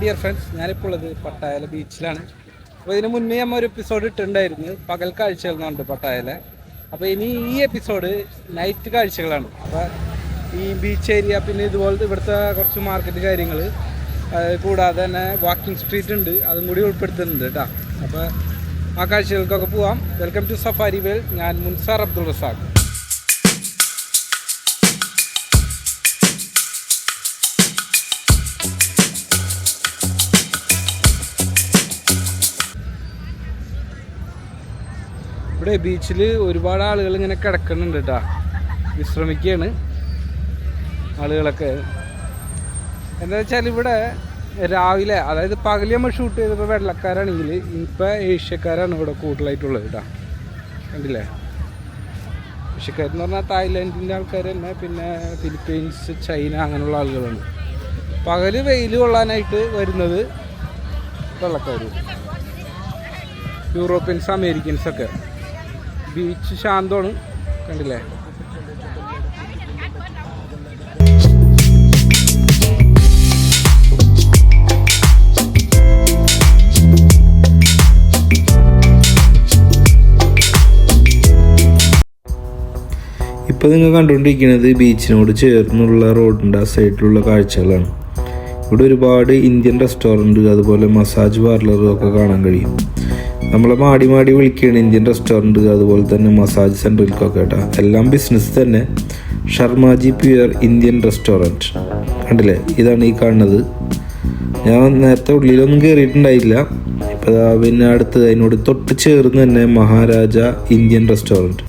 Dear friends ഞാനിപ്പോൾ ഉള്ളത് പട്ടായല ബീച്ചിലാണ് അപ്പോൾ ഇതിന് മുന്നേ നമ്മൾ ഒരു എപ്പിസോഡ് ഇട്ടുണ്ടായിരുന്നു പകൽ കാഴ്ചകൾ എന്നുണ്ട് പട്ടായല. അപ്പോൾ ഇനി ഈ എപ്പിസോഡ് നൈറ്റ് കാഴ്ചകളാണ്. അപ്പോൾ ഈ ബീച്ച് ഏരിയ പിന്നെ ഇതുപോലത്തെ ഇവിടുത്തെ കുറച്ച് മാർക്കറ്റ് കാര്യങ്ങൾ കൂടാതെ തന്നെ വാക്കിംഗ് സ്ട്രീറ്റ് ഉണ്ട്. അതും കൂടി ഉൾപ്പെടുത്തുന്നുണ്ട് കേട്ടോ. അപ്പോൾ ആ കാഴ്ചകൾക്കൊക്കെ പോവാം. വെൽക്കം ടു സഫാരി വേൾ ഞാൻ മുൻസാർ അബ്ദുൾ റസാഖ്. ഇവിടെ ബീച്ചിൽ ഒരുപാട് ആളുകൾ ഇങ്ങനെ കിടക്കുന്നുണ്ട് കേട്ടാ വിശ്രമിക്കുകയാണ് ആളുകളൊക്കെ. എന്താ വെച്ചാൽ ഇവിടെ രാവിലെ അതായത് പകൽ നമ്മൾ ഷൂട്ട് ചെയ്തപ്പോൾ വെള്ളക്കാരാണെങ്കിൽ ഇപ്പം ഏഷ്യക്കാരാണ് ഇവിടെ കൂടുതലായിട്ടുള്ളത് കേട്ടോ കണ്ടില്ലേ? ഏഷ്യക്കാരെന്ന് പറഞ്ഞാൽ തായ്ലാൻഡിന്റെ ആൾക്കാർ തന്നെ പിന്നെ ഫിലിപ്പീൻസ് ചൈന അങ്ങനെയുള്ള ആളുകളാണ്. പകൽ വെയിൽ കൊള്ളാനായിട്ട് വരുന്നത് വെള്ളക്കാർ യൂറോപ്യൻസ് അമേരിക്കൻസ് ഒക്കെ ബീച്ച് ശാന്തമാണ്. കണ്ടില്ലേ? ഇപ്പോൾ നിങ്ങൾ കണ്ടുകൊണ്ടിരിക്കുന്നത് ബീച്ചിനോട് ചേർന്നുള്ള റോഡിന്റെ ആ സൈഡിലുള്ള കാഴ്ചകളാണ്. ഇവിടെ ഒരുപാട് ഇന്ത്യൻ റെസ്റ്റോറന്റ് അതുപോലെ മസാജ് പാർലറും ഒക്കെ കാണാൻ കഴിയും. നമ്മളെ മാടി മാടി വിളിക്കുകയാണ് ഇന്ത്യൻ റെസ്റ്റോറന്റ് അതുപോലെ തന്നെ മസാജ് സെന്ററിലേക്കൊക്കെ കേട്ടോ. എല്ലാം ബിസിനസ് തന്നെ. ഷർമാജി പ്യുവർ ഇന്ത്യൻ റെസ്റ്റോറന്റ് കണ്ടില്ലേ? ഇതാണ് ഈ കാണുന്നത്. ഞാൻ നേരത്തെ ഉള്ളിലൊന്നും കയറിയിട്ടുണ്ടായില്ല ഇപ്പോൾ പിന്നെ അടുത്ത് അതിനോട് തൊട്ട് ചേർന്ന് തന്നെ Maharaja Indian restaurant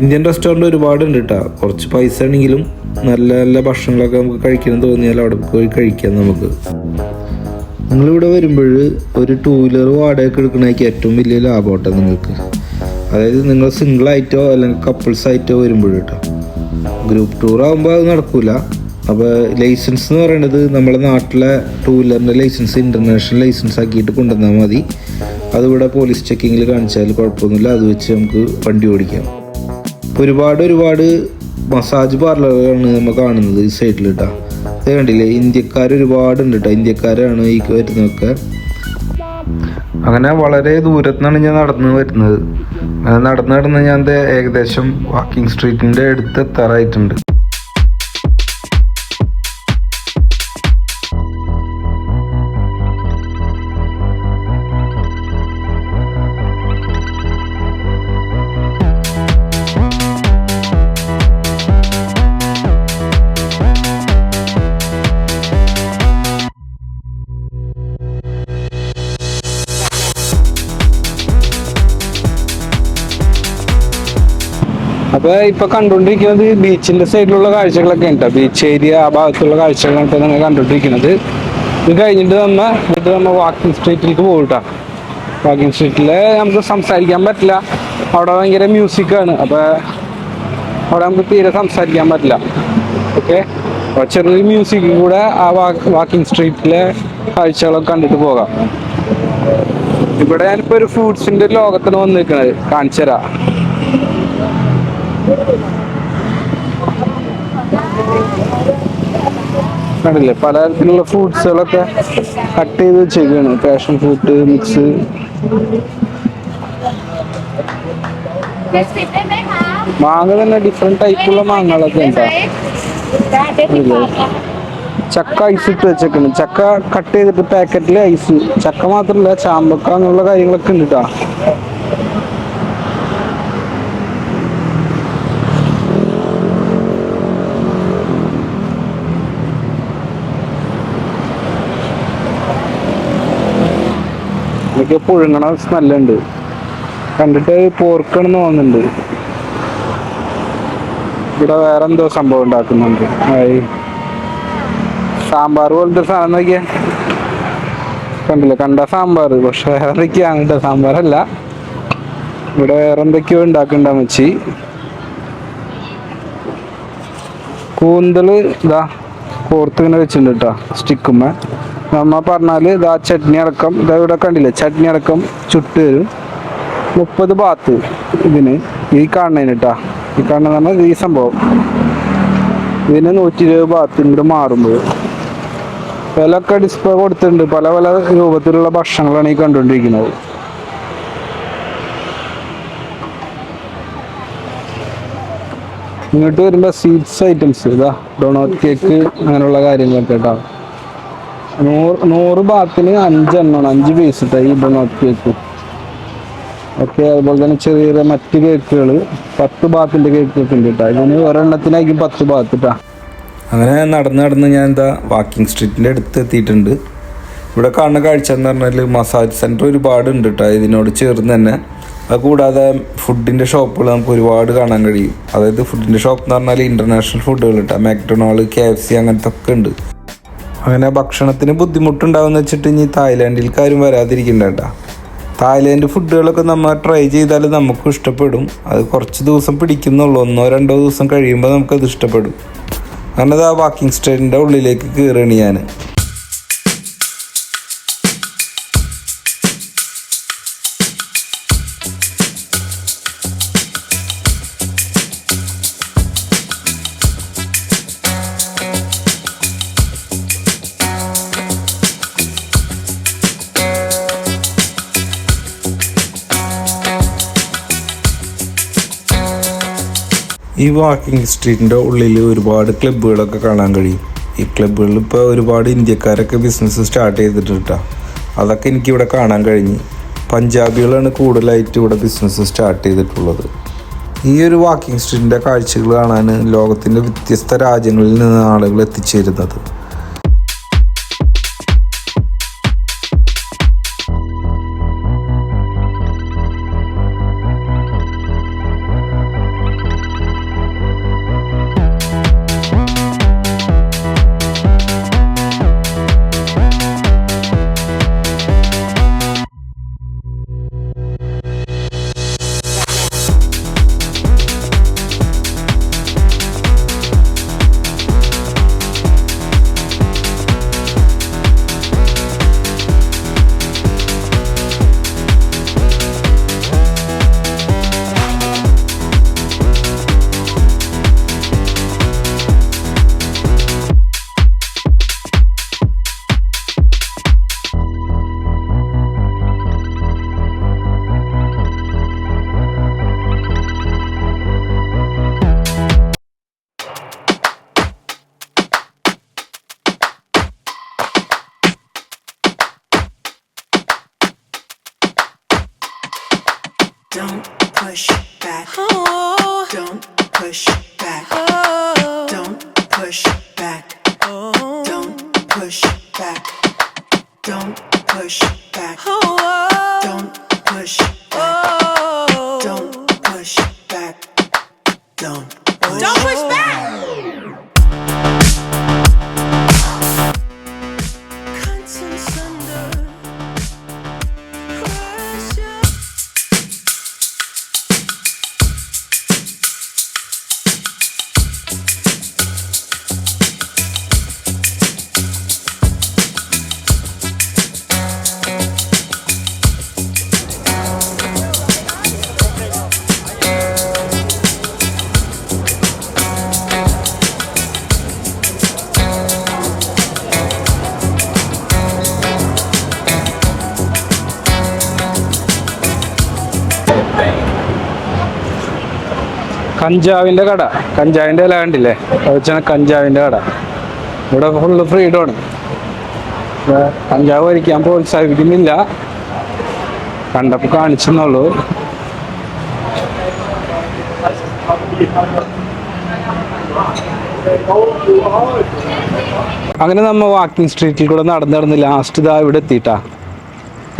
Indian restaurant ഒരുപാടുണ്ട് കേട്ടോ. കുറച്ച് പൈസ ആണെങ്കിലും നല്ല നല്ല ഭക്ഷണങ്ങളൊക്കെ നമുക്ക് കഴിക്കണം തോന്നിയാൽ അവിടെ പോയി കഴിക്കാം നമുക്ക്. നിങ്ങളിവിടെ വരുമ്പോൾ ഒരു ടൂ വീലർ വാടകയ്ക്ക് എടുക്കണേക്ക് ഏറ്റവും വലിയ ലാഭമാട്ടോ നിങ്ങൾക്ക്. അതായത് നിങ്ങൾ സിംഗിൾ ആയിട്ടോ അല്ലെങ്കിൽ കപ്പിൾസ് ആയിട്ടോ വരുമ്പോൾ കേട്ടോ ഗ്രൂപ്പ് ടൂർ ആകുമ്പോൾ അത് നടക്കൂല. അപ്പോൾ ലൈസൻസ് എന്ന് പറയുന്നത് നമ്മുടെ നാട്ടിലെ ടൂ വീലറിന്റെ ലൈസൻസ് ഇന്റർനാഷണൽ ലൈസൻസ് ആക്കിയിട്ട് കൊണ്ടുവന്നാൽ മതി. അതിവിടെ പോലീസ് ചെക്കിങ്ങിൽ കാണിച്ചാൽ കുഴപ്പമൊന്നുമില്ല. അത് വെച്ച് നമുക്ക് വണ്ടി ഓടിക്കാം. ഒരുപാട് ഒരുപാട് മസാജ് പാർലറുകളാണ് നമ്മൾ കാണുന്നത് ഈ സൈഡിൽ കേട്ടോ ഇത് കണ്ടില്ലേ ഇന്ത്യക്കാർ ഒരുപാടുണ്ട് കേട്ടോ ഇന്ത്യക്കാരാണ് ഈ വരുന്നതൊക്കെ. അങ്ങനെ വളരെ ദൂരത്തുനിന്നാണ് ഞാൻ നടന്നു വരുന്നത്. നടന്ന് നടന്ന് ഞാൻ ഏകദേശം വാക്കിംഗ് സ്ട്രീറ്റിന്റെ അടുത്ത് എത്താറായിട്ടുണ്ട്. അപ്പൊ ഇപ്പൊ കണ്ടുകൊണ്ടിരിക്കുന്നത് ബീച്ചിന്റെ സൈഡിലുള്ള കാഴ്ചകളൊക്കെ ഉണ്ട്. ബീച്ച് ഏരിയ ആ ഭാഗത്തുള്ള കാഴ്ചകളാണ് ഇപ്പൊ നിങ്ങൾ കണ്ടുകൊണ്ടിരിക്കുന്നത് ഇത് കഴിഞ്ഞിട്ട് നമ്മ എന്നിട്ട് നമ്മ വാക്കിംഗ് സ്ട്രീറ്റിലേക്ക് പോകട്ടാ വാക്കിംഗ് സ്ട്രീറ്റിൽ നമുക്ക് സംസാരിക്കാൻ പറ്റില്ല. അവിടെ ഭയങ്കര മ്യൂസിക് ആണ്. അപ്പൊ അവിടെ നമുക്ക് തീരെ സംസാരിക്കാൻ പറ്റില്ല. ഓക്കെ അപ്പൊ ചെറിയൊരു മ്യൂസിക് കൂടെ ആ വാക്കിംഗ് സ്ട്രീറ്റിലെ കാഴ്ചകളൊക്കെ കണ്ടിട്ട് പോകാം. ഇവിടെ ഞാനിപ്പോ ഒരു ഫ്രൂട്ട്സിന്റെ ലോകത്തിന് വന്നിരിക്കണത്. കാണിച്ചു തരാം കണ്ടില്ലേ പലതരത്തിലുള്ള ഫ്രൂട്ട്സുകളൊക്കെ കട്ട് ചെയ്ത് വെച്ചേക്കാണ് പാഷൻ ഫ്രൂട്ട് മിക്സ് മാങ്ങ തന്നെ ഡിഫറെന്റ് ടൈപ്പുള്ള മാങ്ങകളൊക്കെ ഉണ്ടാ? ചക്ക ഐസ് ഇട്ട് വെച്ചേക്കുന്നു ചക്ക കട്ട് ചെയ്തിട്ട് പാക്കറ്റിലെ ഐസ് ചക്ക മാത്രമല്ല ചാമ്പക്ക എന്നുള്ള കാര്യങ്ങളൊക്കെ ഉണ്ട് കേട്ടോ എനിക്ക് പുഴുങ്ങണ സ്മെല്ലുണ്ട് കണ്ടിട്ട് പോർക്കണെന്ന് തോന്നുന്നുണ്ട്. ഇവിടെ വേറെ എന്തോ സംഭവം ഉണ്ടാക്കുന്നുണ്ട്. സാമ്പാർ പോലത്തെ സാധനം നോക്കിയാ. കണ്ടില്ല? കണ്ട സാമ്പാർ. പക്ഷെ വേറെ എന്തൊക്കെയാണ് സാമ്പാറല്ല. ഇവിടെ വേറെ എന്തൊക്കെയോ ഉണ്ടാക്കണ്ട മച്ചി കൂന്തൽ ഇതാ കോർത്ത് ഇങ്ങനെ വെച്ചിട്ടുണ്ട് കേട്ടോ സ്റ്റിക്കുമ്മ നമ്മ പറഞ്ഞാൽ ഇതാ ചട്നി അടക്കം ഇതാ ഇവിടെ കണ്ടില്ലേ? ചട്നി അടക്കം ചുട്ട് വരും. മുപ്പത് ബാത്ത് ഇതിന് ഈ കാണുന്നതിന് കേട്ടാ ഈ കാണുന്ന പറഞ്ഞാൽ ഈ സംഭവം. ഇതിന് നൂറ്റി ഇരുപത് ബാത്ത് ഇങ്ങോട്ട് മാറുമ്പോൾ വിലയൊക്കെ ഡിസ്പ്ലേ കൊടുത്തിട്ടുണ്ട്. പല പല രൂപത്തിലുള്ള ഭക്ഷണങ്ങളാണ് ഈ കണ്ടുകൊണ്ടിരിക്കുന്നത്. ഇങ്ങോട്ട് വരുമ്പോൾ സ്വീറ്റ്സ് ഐറ്റംസ് ഇതാ ഡൊണോട്ട് കേക്ക് അങ്ങനെയുള്ള കാര്യങ്ങളൊക്കെ കേട്ടോ നൂറ് നൂറ് ബാത്തിന് അഞ്ചെണ്ണമാണ് അഞ്ച് പീസ് ഈ നോക്കി കേക്ക് ഓക്കെ അതുപോലെ തന്നെ ചെറിയ മറ്റ് കേക്കുകൾ പത്ത് ബാത്തിന്റെ കേക്ക് ഉണ്ട് കേട്ടോ. ഇതിന് ഒരെണ്ണത്തിനായിരിക്കും പത്ത് ബാത്ത് കേട്ടോ. അങ്ങനെ നടന്ന് നടന്ന് ഞാൻ എന്താ വാക്കിംഗ് സ്ട്രീറ്റിന്റെ അടുത്ത് എത്തിയിട്ടുണ്ട്. ഇവിടെ കാണുന്ന കാഴ്ച എന്ന് പറഞ്ഞാൽ മസാജ് സെന്റർ ഒരുപാട് ഉണ്ട് കേട്ടോ. ഇതിനോട് ചേർന്ന് തന്നെ. അത് കൂടാതെ ഫുഡിന്റെ ഷോപ്പുകൾ നമുക്ക് ഒരുപാട് കാണാൻ കഴിയും. അതായത് ഫുഡിന്റെ ഷോപ്പ് എന്ന് പറഞ്ഞാൽ ഇന്റർനാഷണൽ ഫുഡുകൾ കേട്ടോ. മാക്ഡൊണാൾഡ് കെ എഫ് സി അങ്ങനത്തെ ഒക്കെ ഉണ്ട്. അങ്ങനെ ഭക്ഷണത്തിന് ബുദ്ധിമുട്ടുണ്ടാവുമെന്ന് വെച്ചിട്ട് ഇനി തായ്ലാൻഡിൽക്കാരും വരാതിരിക്കണ്ട കേട്ടോ തായ്ലാൻഡ് ഫുഡുകളൊക്കെ നമ്മൾ ട്രൈ ചെയ്താൽ നമുക്ക് ഇഷ്ടപ്പെടും. അത് കുറച്ച് ദിവസം പിടിക്കുന്നുള്ളൂ. ഒന്നോ രണ്ടോ ദിവസം കഴിയുമ്പോൾ നമുക്കത് ഇഷ്ടപ്പെടും. അങ്ങനെ അത് ആ വാക്കിംഗ് സ്റ്റേറ്റിന്റെ ഉള്ളിലേക്ക് കയറുകയാണ് ഞാൻ ഈ വാക്കിംഗ് സ്ട്രീറ്റിന്റെ ഉള്ളിൽ ഒരുപാട് ക്ലബ്ബുകളൊക്കെ കാണാൻ കഴിയും. ഈ ക്ലബ്ബുകളിൽ ഇപ്പോൾ ഒരുപാട് ഇന്ത്യക്കാരൊക്കെ ബിസിനസ് സ്റ്റാർട്ട് ചെയ്തിട്ടുണ്ട് ട്ടോ. അതൊക്കെ എനിക്കിവിടെ കാണാൻ കഴിഞ്ഞു. പഞ്ചാബികളാണ് കൂടുതലായിട്ട് ഇവിടെ ബിസിനസ് സ്റ്റാർട്ട് ചെയ്തിട്ടുള്ളത്. ഈ ഒരു വാക്കിംഗ് സ്ട്രീറ്റിന്റെ കാഴ്ചകൾ കാണാൻ ലോകത്തിന്റെ വ്യത്യസ്ത രാജ്യങ്ങളിൽ നിന്ന് ആളുകൾ എത്തിച്ചേരുന്നത്. കഞ്ചാവിന്റെ കട. കഞ്ചാവിന്റെ ഇല കണ്ടില്ലേ? വെച്ചാൽ കഞ്ചാവിന്റെ കട. ഇവിടെ ഫുള്ള് ഫ്രീഡമാണ് കഞ്ചാവ് വരയ്ക്കാൻ പ്രോത്സാഹിപ്പിക്കുന്നില്ല. കണ്ടപ്പോൾ കാണിച്ചെന്നുള്ളൂ. അങ്ങനെ നമ്മ വാക്കിംഗ് സ്ട്രീറ്റിൽ കൂടെ നടന്ന് നടന്ന് ലാസ്റ്റ് ഇതാ ഇവിടെ എത്തിയിട്ടാ.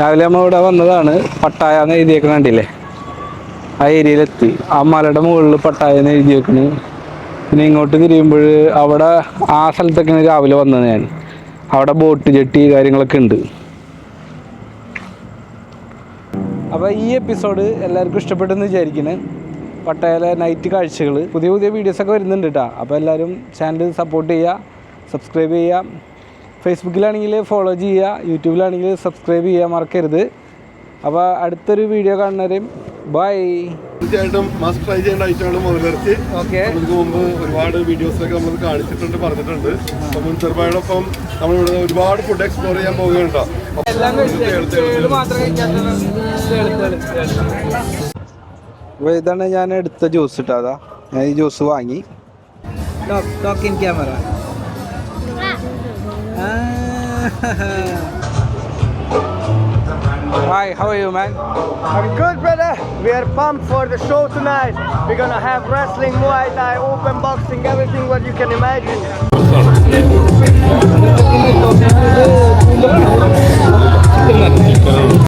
രാവിലെ നമ്മൾ ഇവിടെ വന്നതാണ് പട്ടായ എന്ന് എഴുതിയൊക്കെ കണ്ടില്ലേ? ആ ഏരിയയിലെത്തി. ആ മലയുടെ മുകളിൽ പട്ടായന്ന് എഴുതി വെക്കണ് പിന്നെ ഇങ്ങോട്ട് തിരിയുമ്പോൾ അവിടെ ആ സ്ഥലത്തൊക്കെയാണ് രാവിലെ വന്നത് ഞാൻ. അവിടെ ബോട്ട് ജെട്ടി കാര്യങ്ങളൊക്കെ ഉണ്ട്. അപ്പോൾ ഈ എപ്പിസോഡ് എല്ലാവർക്കും ഇഷ്ടപ്പെട്ടെന്ന് വിചാരിക്കുന്നത് പട്ടായയിലെ നൈറ്റ് കാഴ്ചകൾ പുതിയ പുതിയ വീഡിയോസൊക്കെ വരുന്നുണ്ട് കേട്ടോ അപ്പോൾ എല്ലാവരും ചാനൽ സപ്പോർട്ട് ചെയ്യുക സബ്സ്ക്രൈബ് ചെയ്യുക ഫേസ്ബുക്കിലാണെങ്കിൽ ഫോളോ ചെയ്യുക യൂട്യൂബിലാണെങ്കിൽ സബ്സ്ക്രൈബ് ചെയ്യുക മറക്കരുത്. അപ്പോൾ അടുത്തൊരു വീഡിയോ കാണുന്നവരെയും ബൈ. തീർച്ചയായിട്ടും മസ്റ്റ് ട്രൈ ചെയ്യേണ്ട ഐറ്റമാണ് മുതലിറച്ചി ഓക്കെ. നമുക്ക് മുമ്പ് ഒരുപാട് വീഡിയോസിലൊക്കെ നമ്മൾ കാണിച്ചിട്ടുണ്ട് പറഞ്ഞിട്ടുണ്ട്. അപ്പൊ മുൻചെറുപായോടൊപ്പം നമ്മളിവിടെ ഒരുപാട് ഫുഡ് എക്സ്പ്ലോർ ചെയ്യാൻ പോവുകയുണ്ടോ അപ്പോൾ ഇതാണ് ഞാൻ എടുത്ത ജ്യൂസ് ഇട്ടാതാ ഞാൻ ഈ ജ്യൂസ് വാങ്ങി. Camera. In Hi, how are you, man? I'm good, brother. We are pumped for the show tonight. We're gonna have wrestling, Muay Thai, open boxing, everything what you can imagine.